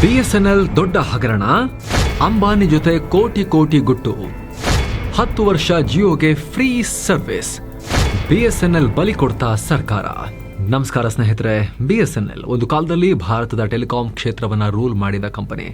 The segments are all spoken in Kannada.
ಬಿಎಸ್ಎನ್ಎಲ್ ದೊಡ್ಡ ಹಗರಣ, ಅಂಬಾನಿ ಜೊತೆ ಕೋಟಿ ಕೋಟಿ ಗುಟ್ಟು. ಹತ್ತು ವರ್ಷ ಜಿಯೋಗೆ ಫ್ರೀ ಸರ್ವಿಸ್. ಬಿಎಸ್ಎನ್ಎಲ್ ಬಲಿ ಕೊಡ್ತಾ ಸರ್ಕಾರ. ನಮಸ್ಕಾರ ಸ್ನೇಹಿತರೆ, ಬಿಎಸ್ಎನ್ಎಲ್ ಒಂದು ಕಾಲದಲ್ಲಿ ಭಾರತದ ಟೆಲಿಕಾಂ ಕ್ಷೇತ್ರವನ್ನು ರೂಲ್ ಮಾಡಿದ ಕಂಪನಿ.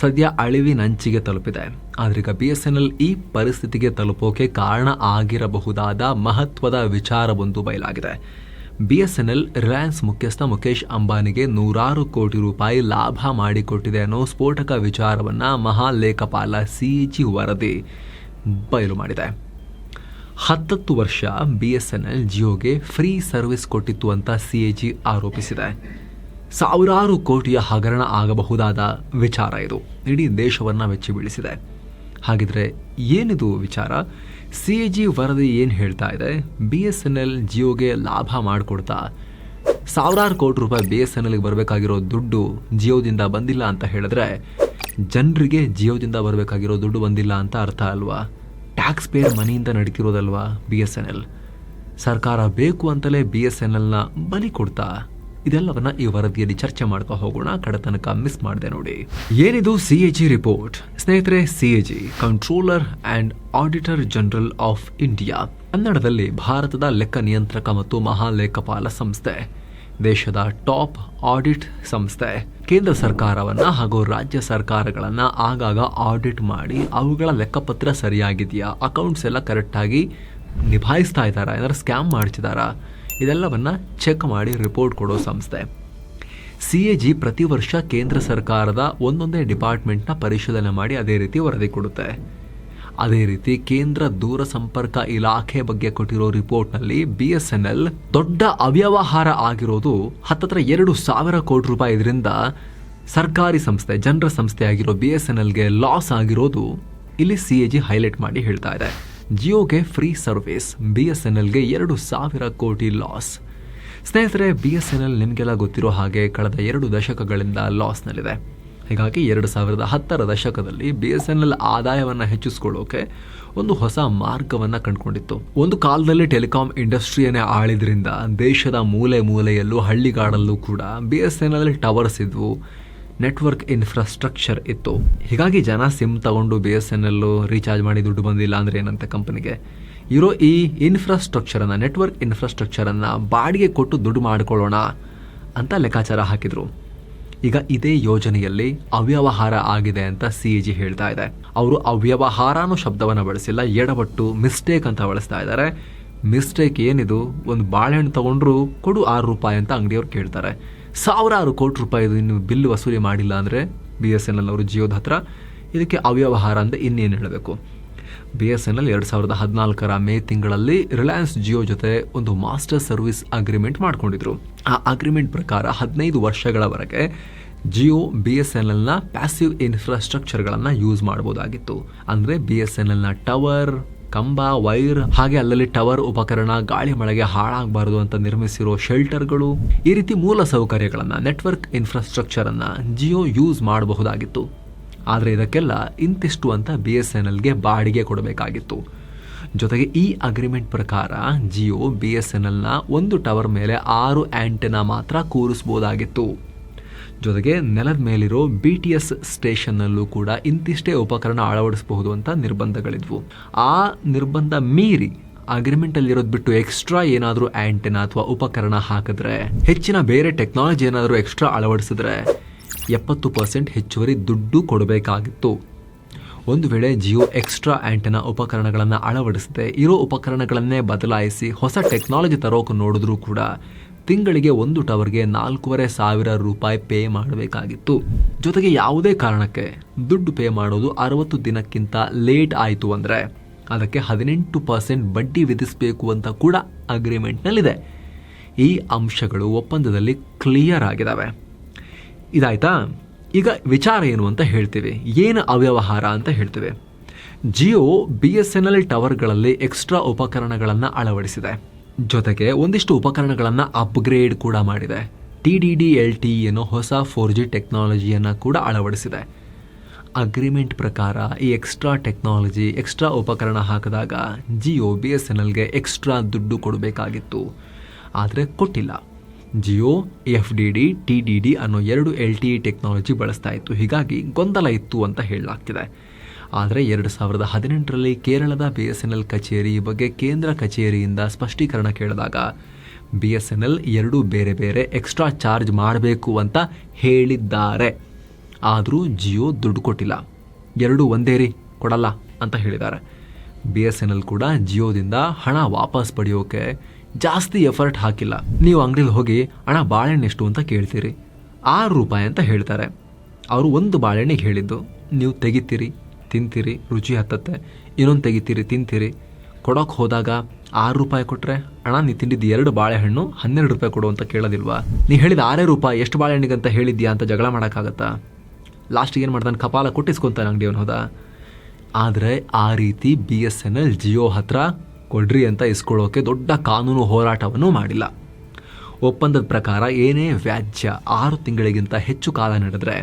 ಸದ್ಯ ಅಳಿವಿನಂಚಿಗೆ ತಲುಪಿದೆ. ಆದ್ರೀಗ ಬಿಎಸ್ಎನ್ಎಲ್ ಈ ಪರಿಸ್ಥಿತಿಗೆ ತಲುಪೋಕೆ ಕಾರಣ ಆಗಿರಬಹುದಾದ ಮಹತ್ವದ ವಿಚಾರವೊಂದು ಬಯಲಾಗಿದೆ. ಬಿಎಸ್ಎನ್ಎಲ್ ರಿಲಯನ್ಸ್ ಮುಖ್ಯಸ್ಥ ಮುಖೇಶ್ ಅಂಬಾನಿಗೆ ನೂರಾರು ಕೋಟಿ ರೂಪಾಯಿ ಲಾಭ ಮಾಡಿಕೊಟ್ಟಿದೆ ಅನ್ನೋ ಸ್ಫೋಟಕ ವಿಚಾರವನ್ನು ಮಹಾಲೇಖಪಾಲ ಸಿಇಜಿ ವರದಿ ಬಯಲು ಮಾಡಿದೆ. ಹತ್ತತ್ತು ವರ್ಷ ಬಿಎಸ್ಎನ್ಎಲ್ ಜಿಯೋಗೆ ಫ್ರೀ ಸರ್ವಿಸ್ ಕೊಟ್ಟಿತ್ತು ಅಂತ ಸಿಎಜಿ ಆರೋಪಿಸಿದೆ. ಸಾವಿರಾರು ಕೋಟಿಯ ಹಗರಣ ಆಗಬಹುದಾದ ವಿಚಾರ ಇದು. ಇಡೀ ದೇಶವನ್ನು ಬೆಚ್ಚಿ ಬೀಳಿಸಿದೆ ಹಾಗಿದ್ರೆ ಏನಿದು ವಿಚಾರ? ಸಿ ಎ ಜಿ ವರದಿ ಏನು ಹೇಳ್ತಾ ಇದೆ? ಬಿ ಎಸ್ ಎನ್ ಎಲ್ ಜಿಯೋಗೆ ಲಾಭ ಮಾಡಿಕೊಡ್ತಾ ಸಾವಿರಾರು ಕೋಟಿ ರೂಪಾಯಿ ಬಿ ಎಸ್ ಎನ್ ಎಲ್ಗೆ ಬರಬೇಕಾಗಿರೋ ದುಡ್ಡು ಜಿಯೋದಿಂದ ಬಂದಿಲ್ಲ ಅಂತ ಹೇಳಿದ್ರೆ ಜನರಿಗೆ ಜಿಯೋದಿಂದ ಬರಬೇಕಾಗಿರೋ ದುಡ್ಡು ಬಂದಿಲ್ಲ ಅಂತ ಅರ್ಥ ಅಲ್ವಾ? ಟ್ಯಾಕ್ಸ್ ಪೇರ್ ಮನಿಯಿಂದ ನಡೀತಿರೋದಲ್ವಾ ಬಿ ಎಸ್ ಎನ್ ಎಲ್? ಸರ್ಕಾರ ಬೇಕು ಅಂತಲೇ ಬಿ ಎಸ್ ಎನ್ ಎಲ್ನ ಬಲಿ ಕೊಡ್ತಾ ಇದೆಲ್ಲವನ್ನ ಈ ವರದಿಯಲ್ಲಿ ಚರ್ಚೆ ಮಾಡ್ತಾ ಹೋಗೋಣ. ಕಡತನಕ ಮಿಸ್ ಮಾಡಿದೆ ನೋಡಿ. ಏನಿದು ಸಿಎಜಿ ರಿಪೋರ್ಟ್ ಸ್ನೇಹಿತರೆ CAG controller and auditor general of India ಕನ್ನಡದಲ್ಲಿ ಭಾರತದ ಲೆಕ್ಕ ನಿಯಂತ್ರಕ ಮತ್ತು ಮಹಾಲೇಖಪಾಲ ಸಂಸ್ಥೆ. ದೇಶದ ಟಾಪ್ ಆಡಿಟ್ ಸಂಸ್ಥೆ. ಕೇಂದ್ರ ಸರ್ಕಾರವನ್ನ ಹಾಗೂ ರಾಜ್ಯ ಸರ್ಕಾರಗಳನ್ನ ಆಗಾಗ ಆಡಿಟ್ ಮಾಡಿ ಅವುಗಳ ಲೆಕ್ಕಪತ್ರ ಸರಿಯಾಗಿದೆಯಾ? ಅಕೌಂಟ್ಸ್ ಎಲ್ಲ ಕರೆಕ್ಟಾಗಿ ನಿಭಾಯಿಸ್ತಾ ಇದ್ದಾರಾ? ಏನಾದ್ರು ಸ್ಕ್ಯಾಮ್ ಮಾಡ್ತಿದ್ದಾರಾ? ಇದೆಲ್ಲವನ್ನ ಚೆಕ್ ಮಾಡಿ ರಿಪೋರ್ಟ್ ಕೊಡೋ ಸಂಸ್ಥೆ. ಸಿ ಎ ಜಿ ಪ್ರತಿ ವರ್ಷ ಕೇಂದ್ರ ಸರ್ಕಾರದ ಒಂದೊಂದೇ ಡಿಪಾರ್ಟ್ಮೆಂಟ್ನ ಪರಿಶೀಲನೆ ಮಾಡಿ ಅದೇ ರೀತಿ ವರದಿ ಕೊಡುತ್ತೆ. ಅದೇ ರೀತಿ ಕೇಂದ್ರ ದೂರ ಸಂಪರ್ಕ ಇಲಾಖೆ ಬಗ್ಗೆ ಕೊಟ್ಟಿರೋ ರಿಪೋರ್ಟ್ನಲ್ಲಿ ಬಿ ಎಸ್ ಎನ್ ಎಲ್ ದೊಡ್ಡ ಅವ್ಯವಹಾರ ಆಗಿರೋದು ಹತ್ತತ್ರ ಎರಡು ಸಾವಿರ ಕೋಟಿ ರೂಪಾಯಿ ಇದರಿಂದ ಸರ್ಕಾರಿ ಸಂಸ್ಥೆ, ಜನರ ಸಂಸ್ಥೆ ಆಗಿರೋ ಬಿ ಎಸ್ ಎನ್ ಎಲ್ಗೆ ಲಾಸ್ ಆಗಿರೋದು ಇಲ್ಲಿ ಸಿ ಎ ಜಿ ಹೈಲೈಟ್ ಮಾಡಿ ಹೇಳ್ತಾ ಇದೆ. ಜಿಯೋಗೆ free service B S N ಎಲ್ಗೆ ಎರಡು ಸಾವಿರ ಕೋಟಿ ಲಾಸ್. ಸ್ನೇಹಿತರೆ ಬಿ ಎಸ್ ಎನ್ ಎಲ್ ನಿಮಗೆಲ್ಲ ಗೊತ್ತಿರೋ ಹಾಗೆ ಕಳೆದ ಎರಡು ದಶಕಗಳಿಂದ ಲಾಸ್ನಲ್ಲಿದೆ. ಹೀಗಾಗಿ ಎರಡು ಸಾವಿರದ ಹತ್ತರ ದಶಕದಲ್ಲಿ ಬಿ ಎಸ್ ಎನ್ ಎಲ್ ಆದಾಯವನ್ನು ಹೆಚ್ಚಿಸ್ಕೊಳ್ಳೋಕೆ ಒಂದು ಹೊಸ ಮಾರ್ಗವನ್ನು ಕಂಡುಕೊಂಡಿತ್ತು. ಒಂದು ಕಾಲದಲ್ಲಿ ಟೆಲಿಕಾಂ ಇಂಡಸ್ಟ್ರಿಯನ್ನೇ ಆಳಿದ್ರಿಂದ ದೇಶದ ಮೂಲೆ ಮೂಲೆಯಲ್ಲೂ ಹಳ್ಳಿಗಾಡಲ್ಲೂ ಕೂಡ B S N L towers ಇದ್ವು. ನೆಟ್ವರ್ಕ್ ಇನ್ಫ್ರಾಸ್ಟ್ರಕ್ಚರ್ ಇತ್ತು. ಹೀಗಾಗಿ ಜನ ಸಿಮ್ ತಗೊಂಡು ಬಿ ಎಸ್ ಎನ್ ಎಲ್ಲು ರೀಚಾರ್ಜ್ ಮಾಡಿ ದುಡ್ಡು ಬಂದಿಲ್ಲ ಅಂದರೆ ಏನಂತ ಕಂಪನಿಗೆ. ಇರೋ ಈ ಇನ್ಫ್ರಾಸ್ಟ್ರಕ್ಚರನ್ನು, ನೆಟ್ವರ್ಕ್ ಇನ್ಫ್ರಾಸ್ಟ್ರಕ್ಚರನ್ನು ಬಾಡಿಗೆ ಕೊಟ್ಟು ದುಡ್ಡು ಮಾಡಿಕೊಳ್ಳೋಣ ಅಂತ ಲೆಕ್ಕಾಚಾರ ಹಾಕಿದ್ರು. ಈಗ ಇದೇ ಯೋಜನೆಯಲ್ಲಿ ಅವ್ಯವಹಾರ ಆಗಿದೆ ಅಂತ ಸಿ ಜಿ ಹೇಳ್ತಾ ಇದೆ. ಅವರು ಅವ್ಯವಹಾರ ಅನ್ನೋ ಶಬ್ದವನ್ನು ಬಳಸಿಲ್ಲ, ಎಡವಟ್ಟು ಮಿಸ್ಟೇಕ್ ಅಂತ ಬಳಸ್ತಾ ಇದ್ದಾರೆ ಮಿಸ್ಟೇಕ್ ಏನಿದು? ಒಂದು ಬಾಳೆಹಣ್ಣು ತಗೊಂಡ್ರು ಕೊಡು ಆರು ರೂಪಾಯಿ ಅಂತ ಅಂಗಡಿಯವ್ರು ಕೇಳ್ತಾರೆ. ಸಾವಿರಾರು ಕೋಟಿ ರೂಪಾಯಿದು ಇನ್ನು ಬಿಲ್ ವಸೂಲಿ ಮಾಡಿಲ್ಲ ಅಂದರೆ ಬಿ ಎಸ್ ಎನ್ ಎಲ್ ಅವರು ಜಿಯೋದ ಹತ್ರ. ಇದಕ್ಕೆ ಅವ್ಯವಹಾರ ಅಂತ ಇನ್ನೇನು ಹೇಳಬೇಕು? ಬಿ ಎಸ್ ಎನ್ ಎಲ್ ಎರಡು ಸಾವಿರದ ಹದಿನಾಲ್ಕರ ಮೇ ತಿಂಗಳಲ್ಲಿ ರಿಲಯನ್ಸ್ ಜಿಯೋ ಜೊತೆ ಒಂದು ಮಾಸ್ಟರ್ ಸರ್ವಿಸ್ ಅಗ್ರಿಮೆಂಟ್ ಮಾಡ್ಕೊಂಡಿದ್ರು. ಆ ಅಗ್ರಿಮೆಂಟ್ ಪ್ರಕಾರ ಹದಿನೈದು ವರ್ಷಗಳವರೆಗೆ ಜಿಯೋ ಬಿ ಎಸ್ ಎನ್ ಎಲ್ನ ಪ್ಯಾಸಿವ್ ಇನ್ಫ್ರಾಸ್ಟ್ರಕ್ಚರ್ಗಳನ್ನು ಯೂಸ್ ಮಾಡ್ಬೋದಾಗಿತ್ತು. ಅಂದರೆ ಬಿ ಎಸ್ ಎನ್ ಎಲ್ನ ಟವರ್ ಕಂಬ, ವೈರ್, ಹಾಗೆ ಅಲ್ಲಲ್ಲಿ ಟವರ್ ಉಪಕರಣ, ಗಾಳಿ ಮಳೆಗೆ ಹಾಳಾಗಬಾರದು ಅಂತ ನಿರ್ಮಿಸಿರೋ ಶೆಲ್ಟರ್ಗಳು ಈ ರೀತಿ ಮೂಲ ಸೌಕರ್ಯಗಳನ್ನು, ನೆಟ್ವರ್ಕ್ ಇನ್ಫ್ರಾಸ್ಟ್ರಕ್ಚರ್ ಅನ್ನ ಜಿಯೋ ಯೂಸ್ ಮಾಡಬಹುದಾಗಿತ್ತು. ಆದರೆ ಇದಕ್ಕೆಲ್ಲ ಇಂತಿಷ್ಟು ಅಂತ ಬಿ ಎಸ್ ಎನ್ ಎಲ್ಗೆ ಬಾಡಿಗೆ ಕೊಡಬೇಕಾಗಿತ್ತು. ಜೊತೆಗೆ ಈ ಅಗ್ರಿಮೆಂಟ್ ಪ್ರಕಾರ ಜಿಯೋ, ಬಿ ಎಸ್ ಎನ್ ಎಲ್ನ ಒಂದು ಟವರ್ ಮೇಲೆ ಆರು ಆಂಟೆನಾ ಮಾತ್ರ ಕೂರಿಸಬಹುದಾಗಿತ್ತು ಜೊತೆಗೆ ನೆಲದ ಮೇಲಿರೋ ಬಿ ಟಿ ಎಸ್ ಸ್ಟೇಷನ್ನಲ್ಲೂ ಕೂಡ ಇಂತಿಷ್ಟೇ ಉಪಕರಣ ಅಳವಡಿಸಬಹುದು ಅಂತ ನಿರ್ಬಂಧಗಳಿದ್ವು. ಆ ನಿರ್ಬಂಧ ಮೀರಿ ಅಗ್ರಿಮೆಂಟ್ ಅಲ್ಲಿ ಇರೋದು ಬಿಟ್ಟು ಎಕ್ಸ್ಟ್ರಾ ಏನಾದರೂ ಆಂಟೆನಾ ಅಥವಾ ಉಪಕರಣ ಹಾಕಿದ್ರೆ, ಹೆಚ್ಚಿನ ಬೇರೆ ಟೆಕ್ನಾಲಜಿ ಏನಾದರೂ ಎಕ್ಸ್ಟ್ರಾ ಅಳವಡಿಸಿದ್ರೆ ಎಪ್ಪತ್ತು ಪರ್ಸೆಂಟ್ ಹೆಚ್ಚುವರಿ ದುಡ್ಡು ಕೊಡಬೇಕಾಗಿತ್ತು. ಒಂದು ವೇಳೆ ಜಿಯೋ ಎಕ್ಸ್ಟ್ರಾ ಆಂಟೆನಾ ಉಪಕರಣಗಳನ್ನು ಅಳವಡಿಸದೆ ಇರೋ ಉಪಕರಣಗಳನ್ನೇ ಬದಲಾಯಿಸಿ ಹೊಸ ಟೆಕ್ನಾಲಜಿ ತರೋಕೆ ನೋಡಿದ್ರೂ ಕೂಡ ತಿಂಗಳಿಗೆ ಒಂದು ಟವರ್ಗೆ ನಾಲ್ಕೂವರೆ ಸಾವಿರ ರೂಪಾಯಿ ಪೇ ಮಾಡಬೇಕಾಗಿತ್ತು. ಜೊತೆಗೆ ಯಾವುದೇ ಕಾರಣಕ್ಕೆ ದುಡ್ಡು ಪೇ ಮಾಡೋದು ಅರವತ್ತು ದಿನಕ್ಕಿಂತ ಲೇಟ್ ಆಯಿತು ಅಂದರೆ ಅದಕ್ಕೆ ಹದಿನೆಂಟು ಪರ್ಸೆಂಟ್ ಬಡ್ಡಿ ವಿಧಿಸಬೇಕು ಅಂತ ಕೂಡ ಅಗ್ರಿಮೆಂಟ್ನಲ್ಲಿದೆ. ಈ ಅಂಶಗಳು ಒಪ್ಪಂದದಲ್ಲಿ ಕ್ಲಿಯರ್ ಆಗಿದ್ದಾವೆ ಇದಾಯ್ತಾ? ಈಗ ವಿಚಾರ ಏನು ಅಂತ ಹೇಳ್ತೀವಿ. ಏನು ಅವ್ಯವಹಾರ ಅಂತ ಹೇಳ್ತೀವಿ. Jio B S N L ಟವರ್ಗಳಲ್ಲಿ extra ಉಪಕರಣಗಳನ್ನು ಅಳವಡಿಸಿದೆ. ಜೊತೆಗೆ ಒಂದಿಷ್ಟು ಉಪಕರಣಗಳನ್ನು ಅಪ್ಗ್ರೇಡ್ ಕೂಡ ಮಾಡಿದೆ. T D D L T ಅನ್ನೋ ಹೊಸ ಫೋರ್ ಜಿ ಟೆಕ್ನಾಲಜಿಯನ್ನು ಕೂಡ ಅಳವಡಿಸಿದೆ. ಅಗ್ರಿಮೆಂಟ್ ಪ್ರಕಾರ ಈ ಎಕ್ಸ್ಟ್ರಾ ಟೆಕ್ನಾಲಜಿ ಎಕ್ಸ್ಟ್ರಾ ಉಪಕರಣ ಹಾಕಿದಾಗ ಜಿಯೋ ಬಿ ಎಸ್ ಎನ್ ಎಲ್ಗೆ ಎಕ್ಸ್ಟ್ರಾ ದುಡ್ಡು ಕೊಡಬೇಕಾಗಿತ್ತು. ಆದರೆ ಕೊಟ್ಟಿಲ್ಲ. Jio F D D T D D ಅನ್ನೋ ಎರಡು ಎಲ್ ಟಿ ಇ ಟೆಕ್ನಾಲಜಿ ಬಳಸ್ತಾ ಇತ್ತು. ಹೀಗಾಗಿ ಗೊಂದಲ ಇತ್ತು ಅಂತ ಹೇಳಲಾಗ್ತಿದೆ. ಆದರೆ ಎರಡು ಸಾವಿರದ ಹದಿನೆಂಟರಲ್ಲಿ ಕೇರಳದ ಬಿ ಎಸ್ ಎನ್ ಎಲ್ ಕಚೇರಿ ಬಗ್ಗೆ ಕೇಂದ್ರ ಕಚೇರಿಯಿಂದ ಸ್ಪಷ್ಟೀಕರಣ ಕೇಳಿದಾಗ ಬಿ ಎಸ್ ಎನ್ ಎಲ್ ಎರಡೂ ಬೇರೆ ಬೇರೆ ಎಕ್ಸ್ಟ್ರಾ ಚಾರ್ಜ್ ಮಾಡಬೇಕು ಅಂತ ಹೇಳಿದ್ದಾರೆ. ಆದರೂ ಜಿಯೋ ದುಡ್ಡು ಕೊಟ್ಟಿಲ್ಲ. ಎರಡೂ ಒಂದೇ ರೀ, ಕೊಡಲ್ಲ ಅಂತ ಹೇಳಿದ್ದಾರೆ. ಬಿ ಎಸ್ ಎನ್ ಎಲ್ ಕೂಡ ಜಿಯೋದಿಂದ ಹಣ ವಾಪಸ್ ಪಡೆಯೋಕೆ ಜಾಸ್ತಿ ಎಫರ್ಟ್ ಹಾಕಿಲ್ಲ. ನೀವು ಅಂಗಡಿಲಿ ಹೋಗಿ ಹಣ ಬಾಳೆಹಣ್ಣು ಎಷ್ಟು ಅಂತ ಕೇಳ್ತೀರಿ. ಆರು ರೂಪಾಯಿ ಅಂತ ಹೇಳ್ತಾರೆ. ಅವರು ಒಂದು ಬಾಳೆಹಣ್ಣಿಗೆ ಹೇಳಿದ್ದು, ನೀವು ತೆಗಿತೀರಿ. ತಿಂತೀರಿ, ರುಚಿ ಹತ್ತತ್ತೆ. ಇನ್ನೊಂದು ತೆಗಿತೀರಿ, ತಿಂತೀರಿ. ಕೊಡೋಕೆ ಹೋದಾಗ ಆರು ರೂಪಾಯಿ ಕೊಟ್ಟರೆ ಅಣ್ಣ, ನೀ ತಿಂದಿದ್ದು ಎರಡು ಬಾಳೆಹಣ್ಣು, ಹನ್ನೆರಡು ರೂಪಾಯಿ ಕೊಡು ಅಂತ ಕೇಳೋದಿಲ್ವಾ? ನೀ ಹೇಳಿದ ಆರೇ ರೂಪಾಯಿ ಎಷ್ಟು ಬಾಳೆಹಣ್ಣಿಗಂತ ಹೇಳಿದ್ಯಾ ಅಂತ ಜಗಳ ಮಾಡೋಕ್ಕಾಗತ್ತಾ? ಲಾಸ್ಟಿಗೆ ಏನು ಮಾಡ್ತಾನೆ ಕಪಾಲ ಕೊಟ್ಟಿಸ್ಕೊತಾನೆ ಅಂಗಡಿಯವನು, ಹೋದ? ಆದರೆ ಆ ರೀತಿ B S N L Jio ಹತ್ರ ಕೊಡ್ರಿ ಅಂತ ಇಸ್ಕೊಳ್ಳೋಕೆ ದೊಡ್ಡ ಕಾನೂನು ಹೋರಾಟವನ್ನು ಮಾಡಿಲ್ಲ. ಒಪ್ಪಂದದ ಪ್ರಕಾರ ಏನೇ ವ್ಯಾಜ್ಯ ಆರು ತಿಂಗಳಿಗಿಂತ ಹೆಚ್ಚು ಕಾಲ ನಡೆದರೆ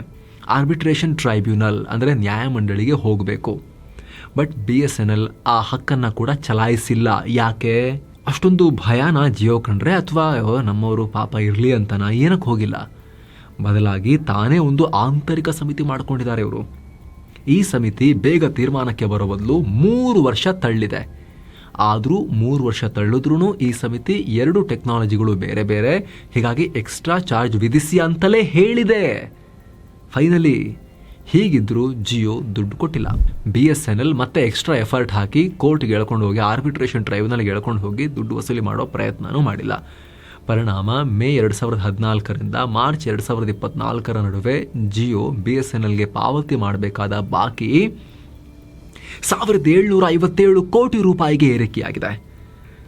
ಆರ್ಬಿಟ್ರೇಷನ್ ಟ್ರೈಬ್ಯುನಲ್ ಅಂದರೆ ನ್ಯಾಯಮಂಡಳಿಗೆ ಹೋಗಬೇಕು. But B S N L ಆ ಹಕ್ಕನ್ನು ಕೂಡ ಚಲಾಯಿಸಿಲ್ಲ. ಯಾಕೆ? ಅಷ್ಟೊಂದು ಭಯನ ಜಿಯೋ ಕಂಡ್ರೆ ಅಥವಾ ನಮ್ಮವರು ಪಾಪ ಇರಲಿ ಅಂತನ ಏನಕ್ಕೆ ಹೋಗಿಲ್ಲ? ಬದಲಾಗಿ ತಾನೇ ಒಂದು ಆಂತರಿಕ ಸಮಿತಿ ಮಾಡ್ಕೊಂಡಿದ್ದಾರೆ ಇವರು. ಈ ಸಮಿತಿ ಬೇಗ ತೀರ್ಮಾನಕ್ಕೆ ಬರೋ ಬದಲು ಮೂರು ವರ್ಷ ತಳ್ಳಿದೆ. ಆದರೂ ಮೂರು ವರ್ಷ ತಳ್ಳಿದ್ರೂ ಈ ಸಮಿತಿ ಎರಡು ಟೆಕ್ನಾಲಜಿಗಳು ಬೇರೆ ಬೇರೆ, ಹೀಗಾಗಿ ಎಕ್ಸ್ಟ್ರಾ ಚಾರ್ಜ್ ವಿಧಿಸಿ ಅಂತಲೇ ಹೇಳಿದೆ. ಫೈನಲಿ ಹೀಗಿದ್ದರೂ ಜಿಯೋ ದುಡ್ಡು ಕೊಟ್ಟಿಲ್ಲ. ಬಿ ಎಸ್ ಎನ್ ಎಲ್ ಮತ್ತೆ ಎಕ್ಸ್ಟ್ರಾ ಎಫರ್ಟ್ ಹಾಕಿ ಕೋರ್ಟ್ಗೆ ಎಳ್ಕೊಂಡು ಹೋಗಿ ಆರ್ಬಿಟ್ರೇಷನ್ ಟ್ರೈಬ್ಯುನಲ್ಗೆ ಎಳ್ಕೊಂಡು ಹೋಗಿ ದುಡ್ಡು ವಸೂಲಿ ಮಾಡೋ ಪ್ರಯತ್ನವೂ ಮಾಡಿಲ್ಲ. ಪರಿಣಾಮ ಮೇ ಎರಡು ಸಾವಿರದ ಹದಿನಾಲ್ಕರಿಂದ ಮಾರ್ಚ್ ಎರಡು ಸಾವಿರದ ಇಪ್ಪತ್ನಾಲ್ಕರ ನಡುವೆ ಜಿಯೋ ಬಿ ಎಸ್ ಎನ್ ಎಲ್ಗೆ ಪಾವತಿ ಮಾಡಬೇಕಾದ ಬಾಕಿ ಸಾವಿರದ ಏಳ್ನೂರ ಐವತ್ತೇಳು ಕೋಟಿ ರೂಪಾಯಿಗೆ ಏರಿಕೆಯಾಗಿದೆ.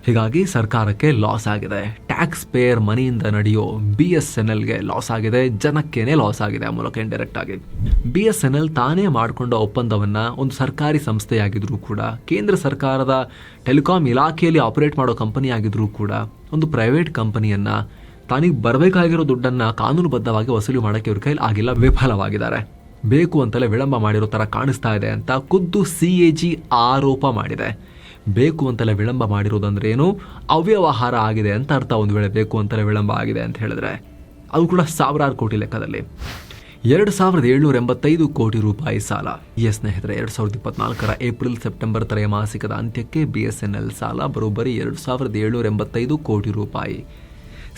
ಹೀಗಾಗಿ ಸರ್ಕಾರಕ್ಕೆ ಲಾಸ್ ಆಗಿದೆ. ಟ್ಯಾಕ್ಸ್ ಪೇಯರ್ ಮನಿಯಿಂದ ನಡೆಯೋ ಬಿ ಎಸ್ ಎನ್ ಎಲ್ಗೆ ಲಾಸ್ ಆಗಿದೆ, ಜನಕ್ಕೇನೆ ಲಾಸ್ ಆಗಿದೆ ಆ ಮೂಲಕ ಇಂಡೈರೆಕ್ಟ್ ಆಗಿ. ಬಿ ಎಸ್ ಎನ್ ಎಲ್ ತಾನೇ ಮಾಡಿಕೊಂಡ ಒಪ್ಪಂದವನ್ನು ಒಂದು ಸರ್ಕಾರಿ ಸಂಸ್ಥೆಯಾಗಿದ್ರೂ ಕೂಡ, ಕೇಂದ್ರ ಸರ್ಕಾರದ ಟೆಲಿಕಾಂ ಇಲಾಖೆಯಲ್ಲಿ ಆಪರೇಟ್ ಮಾಡೋ ಕಂಪನಿ ಆಗಿದ್ರೂ ಕೂಡ, ಒಂದು ಪ್ರೈವೇಟ್ ಕಂಪನಿಯನ್ನು ತಾನಿಗೆ ಬರಬೇಕಾಗಿರೋ ದುಡ್ಡನ್ನು ಕಾನೂನುಬದ್ಧವಾಗಿ ವಸೂಲಿ ಮಾಡೋಕ್ಕೆ ಇವ್ರ ಕೈಲಿ ಆಗಿಲ್ಲ, ವಿಫಲವಾಗಿದ್ದಾರೆ. ಬೇಕು ಅಂತಲೇ ವಿಳಂಬ ಮಾಡಿರೋ ಥರ ಕಾಣಿಸ್ತಾ ಇದೆ ಅಂತ ಖುದ್ದು ಸಿ ಎ ಜಿ ಆರೋಪ ಮಾಡಿದೆ. ಬೇಕು ಅಂತೆಲ್ಲ ವಿಳಂಬ ಮಾಡಿರೋದಂದ್ರೆ ಏನು? ಅವ್ಯವಹಾರ ಆಗಿದೆ ಅಂತ ಅರ್ಥ. ಒಂದು ವೇಳೆ ಬೇಕು ಅಂತಲೇ ವಿಳಂಬ ಆಗಿದೆ ಅಂತ ಹೇಳಿದ್ರೆ ಅದು ಕೂಡ ಸಾವಿರಾರು ಕೋಟಿ ಲೆಕ್ಕದಲ್ಲಿ. ಎರಡು ಸಾವಿರದ ಏಳ್ನೂರ ಎಂಬತ್ತೈದು ಕೋಟಿ ರೂಪಾಯಿ ಸಾಲ. ಎಸ್ ಸ್ನೇಹಿತರೆ, ಎರಡು ಸಾವಿರದ ಇಪ್ಪತ್ನಾಲ್ಕರ ಏಪ್ರಿಲ್ ಸೆಪ್ಟೆಂಬರ್ ತ್ರೈಮಾಸಿಕದ ಅಂತ್ಯಕ್ಕೆ ಬಿ ಎಸ್ ಎನ್ ಎಲ್ ಸಾಲ ಬರೋಬ್ಬರಿ ಎರಡು ಸಾವಿರದ ಏಳ್ನೂರ ಎಂಬತ್ತೈದು ಕೋಟಿ ರೂಪಾಯಿ.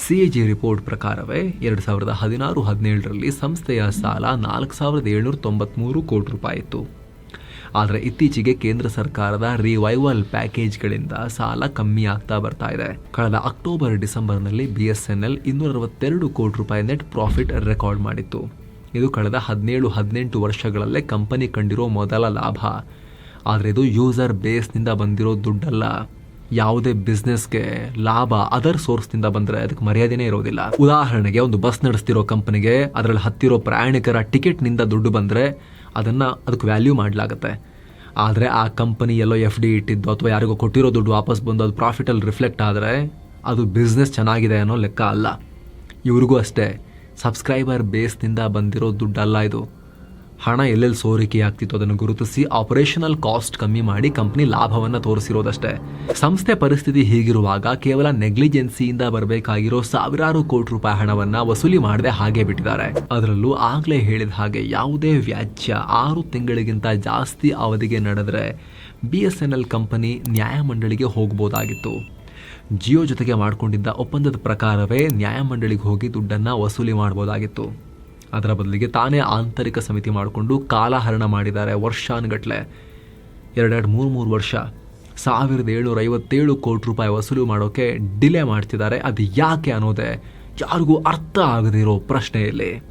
ಸಿ ಎ ಜಿ ರಿಪೋರ್ಟ್ ಪ್ರಕಾರವೇ ಎರಡು ಸಾವಿರದ ಹದಿನಾರು ಹದಿನೇಳರಲ್ಲಿ ಸಂಸ್ಥೆಯ ಸಾಲ ನಾಲ್ಕು ಸಾವಿರದ ಏಳ್ನೂರ ತೊಂಬತ್ತ್ಮೂರು ಕೋಟಿ ರೂಪಾಯಿ ಇತ್ತು. ಆದರೆ ಇತ್ತೀಚೆಗೆ ಕೇಂದ್ರ ಸರ್ಕಾರದ ರಿವೈವಲ್ ಪ್ಯಾಕೇಜ್ಗಳಿಂದ ಸಾಲ ಕಮ್ಮಿ ಆಗ್ತಾ ಬರ್ತಾ ಇದೆ. ಕಳೆದ ಅಕ್ಟೋಬರ್, ಡಿಸೆಂಬರ್ನಲ್ಲಿ ಬಿ ಎಸ್ ಎನ್ ಎಲ್ ಇನ್ನೂರ ಅರವತ್ತೆರಡು ಕೋಟಿ ರೂಪಾಯಿ ನೆಟ್ ಪ್ರಾಫಿಟ್ ರೆಕಾರ್ಡ್ ಮಾಡಿತ್ತು. ಇದು ಕಳೆದ ಹದಿನೇಳು, ಹದಿನೆಂಟು ವರ್ಷಗಳಲ್ಲೇ ಕಂಪನಿ ಕಂಡಿರೋ ಮೊದಲ ಲಾಭ. ಆದರೆ ಇದು ಯೂಸರ್ ಬೇಸ್ನಿಂದ ಬಂದಿರೋ ದುಡ್ಡಲ್ಲ. ಯಾವುದೇ ಬಿಸ್ನೆಸ್ಗೆ ಲಾಭ ಅದರ್ ಸೋರ್ಸ್ನಿಂದ ಬಂದರೆ ಅದಕ್ಕೆ ಮರ್ಯಾದೆನೇ ಇರೋದಿಲ್ಲ. ಉದಾಹರಣೆಗೆ ಒಂದು ಬಸ್ ನಡೆಸ್ತಿರೋ ಕಂಪನಿಗೆ ಅದರಲ್ಲಿ ಹತ್ತಿರೋ ಪ್ರಯಾಣಿಕರ ಟಿಕೆಟ್ನಿಂದ ದುಡ್ಡು ಬಂದರೆ ಅದನ್ನು ಅದಕ್ಕೆ ವ್ಯಾಲ್ಯೂ ಮಾಡಲಾಗುತ್ತೆ. ಆದರೆ ಆ ಕಂಪನಿ ಎಲ್ಲೋ ಎಫ್ ಡಿ ಇಟ್ಟಿದ್ದು ಅಥವಾ ಯಾರಿಗೋ ಕೊಟ್ಟಿರೋ ದುಡ್ಡು ವಾಪಸ್ ಬಂದು ಅದು ಪ್ರಾಫಿಟಲ್ಲಿ ರಿಫ್ಲೆಕ್ಟ್ ಆದರೆ ಅದು ಬಿಸ್ನೆಸ್ ಚೆನ್ನಾಗಿದೆ ಅನ್ನೋ ಲೆಕ್ಕ ಅಲ್ಲ. ಇವ್ರಿಗೂ ಅಷ್ಟೇ. ಸಬ್ಸ್ಕ್ರೈಬರ್ ಬೇಸ್ನಿಂದ ಬಂದಿರೋ ದುಡ್ಡಲ್ಲ ಇದು. ಹಣ ಎಲ್ಲೆಲ್ಲಿ ಸೋರಿಕೆ ಆಗ್ತಿತ್ತು ಅದನ್ನು ಗುರುತಿಸಿ ಆಪರೇಷನಲ್ ಕಾಸ್ಟ್ ಕಮ್ಮಿ ಮಾಡಿ ಕಂಪನಿ ಲಾಭವನ್ನು ತೋರಿಸಿರೋದಷ್ಟೇ. ಸಂಸ್ಥೆ ಪರಿಸ್ಥಿತಿ ಹೀಗಿರುವಾಗ ಕೇವಲ ನೆಗ್ಲಿಜೆನ್ಸಿಯಿಂದ ಬರಬೇಕಾಗಿರೋ ಸಾವಿರಾರು ಕೋಟಿ ರೂಪಾಯಿ ಹಣವನ್ನ ವಸೂಲಿ ಮಾಡದೆ ಹಾಗೆ ಬಿಟ್ಟಿದ್ದಾರೆ. ಅದರಲ್ಲೂ ಆಗ್ಲೇ ಹೇಳಿದ ಹಾಗೆ ಯಾವುದೇ ವ್ಯಾಜ್ಯ ಆರು ತಿಂಗಳಿಗಿಂತ ಜಾಸ್ತಿ ಅವಧಿಗೆ ನಡೆದರೆ B S N L company ನ್ಯಾಯಮಂಡಳಿಗೆ ಹೋಗ್ಬೋದಾಗಿತ್ತು. ಜಿಯೋ ಜೊತೆಗೆ ಮಾಡಿಕೊಂಡಿದ್ದ ಒಪ್ಪಂದದ ಪ್ರಕಾರವೇ ನ್ಯಾಯಮಂಡಳಿಗೆ ಹೋಗಿ ದುಡ್ಡನ್ನು ವಸೂಲಿ ಮಾಡ್ಬೋದಾಗಿತ್ತು. ಅದರ ಬದಲಿಗೆ ತಾನೇ ಆಂತರಿಕ ಸಮಿತಿ ಮಾಡಿಕೊಂಡು ಕಾಲಹರಣ ಮಾಡಿದ್ದಾರೆ ವರ್ಷಾನುಗಟ್ಲೆ. ಎರಡೆರಡು ಮೂರು ಮೂರು ವರ್ಷ. ಸಾವಿರದ ಏಳ್ನೂರ ಐವತ್ತೇಳು ಕೋಟಿ ರೂಪಾಯಿ ವಸೂಲು ಮಾಡೋಕ್ಕೆ ಡಿಲೇ ಮಾಡ್ತಿದ್ದಾರೆ. ಅದು ಯಾಕೆ ಅನ್ನೋದೇ ಯಾರಿಗೂ ಅರ್ಥ ಆಗದಿರೋ ಪ್ರಶ್ನೆ ಇಲ್ಲಿ